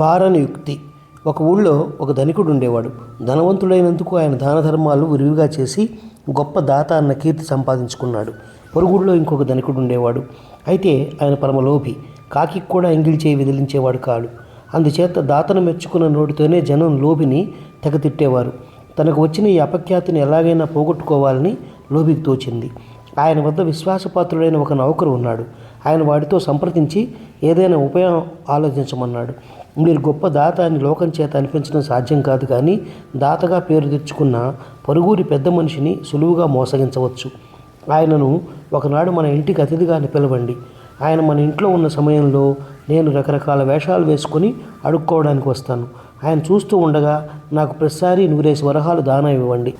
పారని యుక్తి ఒక ఊళ్ళో ఒక ధనికుడు ఉండేవాడు ధనవంతుడైనందుకు ఆయన దాన ధర్మాలు విరివిగా చేసి గొప్ప దాత అన్న కీర్తి సంపాదించుకున్నాడు. పొరుగుళ్ళో ఇంకొక ధనికుడు ఉండేవాడు అయితే ఆయన పరమలోభి కాకి కూడా ఎంగిల్ చేయి విదిలించేవాడు కాడు. అందుచేత దాతను మెచ్చుకున్న నోటితోనే జనం లోభిని తెగ తిట్టేవారు తనకు వచ్చిన ఈ అపఖ్యాతిని ఎలాగైనా పోగొట్టుకోవాలని లోభికి తోచింది. ఆయన వద్ద విశ్వాసపాత్రుడైన ఒక నౌకరు ఉన్నాడు. ఆయన వాడితో సంప్రదించి ఏదైనా ఉపాయం ఆలోచించమన్నాడు. మీరు గొప్ప దాత అని లోకం చేత అనిపించడం సాధ్యం కాదు కానీ దాతగా పేరు తెచ్చుకున్న పరుగురి పెద్ద మనిషిని సులువుగా మోసగించవచ్చు. ఆయనను ఒకనాడు మన ఇంటికి అతిథిగా పిలవండి. ఆయన మన ఇంట్లో ఉన్న సమయంలో నేను రకరకాల వేషాలు వేసుకొని అడుక్కోవడానికి వస్తాను. ఆయన చూస్తూ ఉండగా నాకు ప్రతిసారి నూరేసి వరహాలు దానం ఇవ్వండి.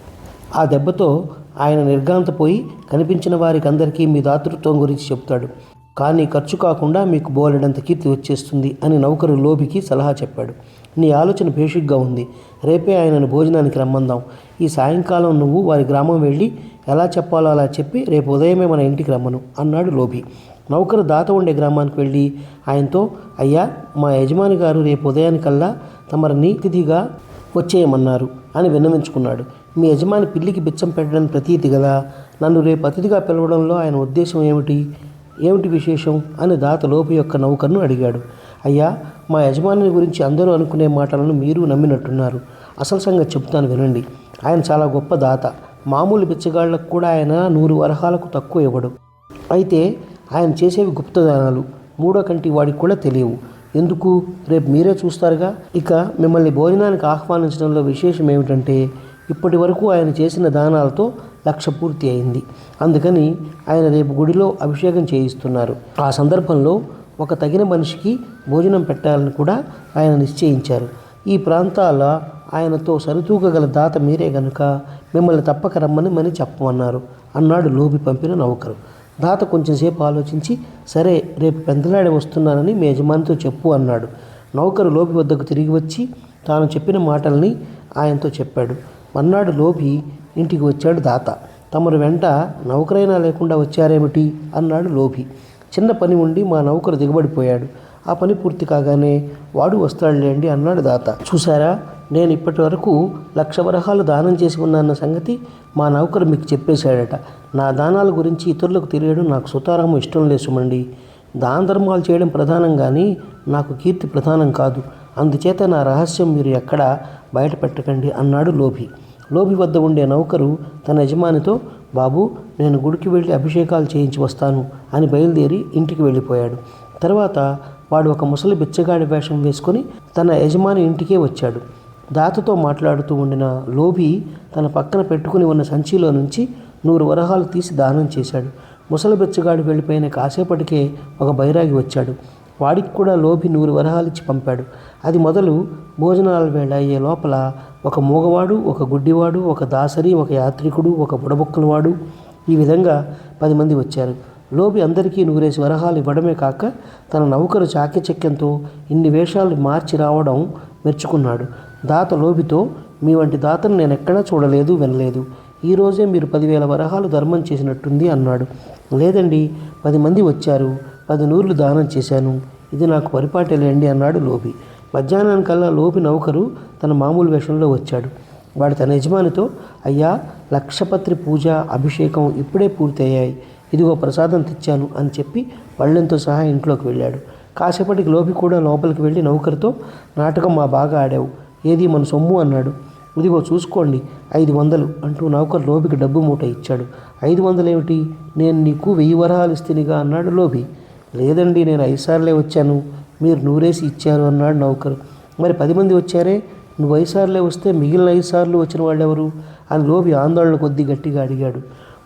ఆ దెబ్బతో ఆయన నిర్గాంతపోయి కనిపించిన వారికి అందరికీ మీ దాతృత్వం గురించి చెప్తాడు. కానీ ఖర్చు కాకుండా మీకు బోలెడంత కీర్తి వచ్చేస్తుంది అని నౌకరు లోబికి సలహా చెప్పాడు. నీ ఆలోచన భేషిగ్గా ఉంది. రేపే ఆయనను భోజనానికి రమ్మందాం. ఈ సాయంకాలం నువ్వు వారి గ్రామం వెళ్ళి ఎలా చెప్పాలో అలా చెప్పి రేపు ఉదయమే మన ఇంటికి రమ్మను అన్నాడు లోభి నౌకరు దాత ఉండే గ్రామానికి వెళ్ళి ఆయనతో అయ్యా మా యజమాని గారు రేపు ఉదయానికల్లా తమరిని అతిథిగా వచ్చేయమన్నారు అని విన్నవించుకున్నాడు. మీ యజమాని పిల్లికి బిచ్చం పెట్టడం ప్రతీతి కదా నన్ను రేపు అతిథిగా పిలవడంలో ఆయన ఉద్దేశం ఏమిటి? ఏమిటి విశేషం అని దాత లోపు యొక్క నౌకర్ను అడిగాడు. అయ్యా మా యజమాని గురించి అందరూ అనుకునే మాటలను మీరు నమ్మినట్టున్నారు. అసలు సంగతి చెప్తాను వినండి. ఆయన చాలా గొప్ప దాత. మామూలు బిచ్చగాళ్ళకు కూడా ఆయన నూరు వరహాలకు తక్కువ ఇవ్వడు. అయితే ఆయన చేసేవి గుప్తదానాలు. మూడో కంటి వాడికి కూడా తెలియవు. ఎందుకు? రేపు మీరే చూస్తారుగా. ఇక మిమ్మల్ని భోజనానికి ఆహ్వానించడంలో విశేషం ఏమిటంటే ఇప్పటి వరకు ఆయన చేసిన దానాలతో లక్ష పూర్తి అయింది. అందుకని ఆయన రేపు గుడిలో అభిషేకం చేయిస్తున్నారు. ఆ సందర్భంలో ఒక తగిన మనిషికి భోజనం పెట్టాలని కూడా ఆయన నిశ్చయించారు. ఈ ప్రాంతాల ఆయనతో సరితూగగల దాత మీరే గనుక మిమ్మల్ని తప్పక రమ్మని మని చెప్పమన్నారు. అన్నాడు లోబి పంపిన నౌకరు. దాత కొంచెంసేపు ఆలోచించి సరే రేపు పెందలాడి వస్తున్నానని మీ యజమానితో చెప్పు అన్నాడు. నౌకరు లోబి వద్దకు తిరిగి వచ్చి తాను చెప్పిన మాటల్ని ఆయనతో చెప్పాడు. మన్నాడు లోపి ఇంటికి వచ్చాడు దాత. తమరు వెంట నౌకరైనా లేకుండా వచ్చారేమిటి? అన్నాడు లోభి. చిన్న పని ఉండి మా నౌకరు దిగబడిపోయాడు. ఆ పని పూర్తి కాగానే వాడు వస్తాడులేండి అన్నాడు దాత. చూసారా నేను ఇప్పటి వరకు లక్ష వరహాలు దానం చేసి ఉన్నాన్న సంగతి మా నౌకరు మీకు చెప్పేశాడట. నా దానాల గురించి ఇతరులకు తెలియడం నాకు సుతారాము ఇష్టం లేసుమండి దాన ధర్మాలు చేయడం ప్రధానం కానీ నాకు కీర్తి ప్రధానం కాదు. అందుచేత నా రహస్యం మీరు ఎక్కడా బయట పెట్టకండి అన్నాడు లోభి. లోభి వద్ద ఉండే నౌకరు తన యజమానితో బాబు నేను గుడికి వెళ్ళి అభిషేకాలు చేయించి వస్తాను అని బయలుదేరి ఇంటికి వెళ్ళిపోయాడు. తర్వాత వాడు ఒక ముసలి బిచ్చగాడి వేషం వేసుకొని తన యజమాని ఇంటికే వచ్చాడు. దాతతో మాట్లాడుతూ ఉండిన లోబి తన పక్కన పెట్టుకుని ఉన్న సంచిలో నుంచి నూరు వరహాలు తీసి దానం చేశాడు. ముసలి బిచ్చగాడు వెళ్ళిపోయిన కాసేపటికే ఒక బైరాగి వచ్చాడు. వాడికి కూడా లోభి నూరు వరహాలు ఇచ్చి పంపాడు. అది మొదలు భోజనాల వేళ అయ్యే లోపల ఒక మూగవాడు ఒక గుడ్డివాడు ఒక దాసరి ఒక యాత్రికుడు ఒక బుడబుక్కలవాడు ఈ విధంగా పది మంది వచ్చారు. లోబి అందరికీ నూరేసి వరహాలు ఇవ్వడమే కాక తన నౌకరు చాకచక్యంతో ఇన్ని వేషాలు మార్చి రావడం మెచ్చుకున్నాడు. దాత లోబితో మీ వంటి దాతను నేను ఎక్కడా చూడలేదు వినలేదు. ఈరోజే మీరు పదివేల వరహాలు ధర్మం చేసినట్టుంది అన్నాడు. లేదండి పది మంది వచ్చారు. పది నూర్లు దానం చేశాను. ఇది నాకు పరిపాటలేండి అన్నాడు లోపి మధ్యాహ్నానికల్లా లోపి నౌకరు తన మామూలు వేషంలో వచ్చాడు. వాడు తన యజమానితో అయ్యా లక్షపత్రి పూజ అభిషేకం ఇప్పుడే పూర్తయ్యాయి. ఇదిగో ప్రసాదం తెచ్చాను అని చెప్పి పళ్ళెంతో సహా ఇంట్లోకి వెళ్ళాడు. కాసేపటికి లోపి కూడా లోపలికి వెళ్ళి నౌకరుతో నాటకం మా బాగా ఆడావు. ఏది మన సొమ్ము? అన్నాడు. ఇదిగో చూసుకోండి ఐదు వందలు అంటూ నౌకరు లోబికి డబ్బు మూట ఇచ్చాడు. ఐదు వందలు ఏమిటి నేను నీకు వెయ్యి వరహాలు ఇస్తేనిగా అన్నాడు లోబి. లేదండి నేను ఐదు సార్లే వచ్చాను. మీరు నూరేసి ఇచ్చారు అన్నాడు నౌకరు. మరి పది మంది వచ్చారే? నువ్వు ఐదు సార్లే వస్తే మిగిలిన ఐదు సార్లు వచ్చిన వాళ్ళెవరు? అని లోపి ఆందోళన కొద్ది గట్టిగా అడిగాడు.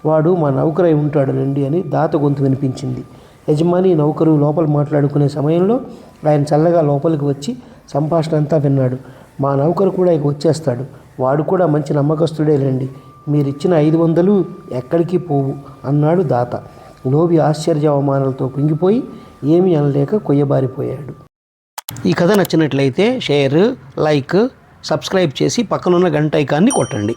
వాడు మా నౌకరై ఉంటాడు రండి అని దాత గొంతు వినిపించింది. యజమాని నౌకరు లోపల మాట్లాడుకునే సమయంలో ఆయన చల్లగా లోపలికి వచ్చి సంభాషణ అంతా విన్నాడు. మా నౌకరు కూడా ఇక వచ్చేస్తాడు. వాడు కూడా మంచి నమ్మకస్తుడే రండి. మీరిచ్చిన ఐదు వందలు ఎక్కడికి పోవు అన్నాడు దాత. లోబి ఆశ్చర్య అవమానాలతో కుంగిపోయి ఏమీ అనలేక కొయ్యబారిపోయాడు. ఈ కథ నచ్చినట్లయితే షేర్ లైక్ సబ్స్క్రైబ్ చేసి పక్కనున్న గంట ఐకాన్ని కొట్టండి.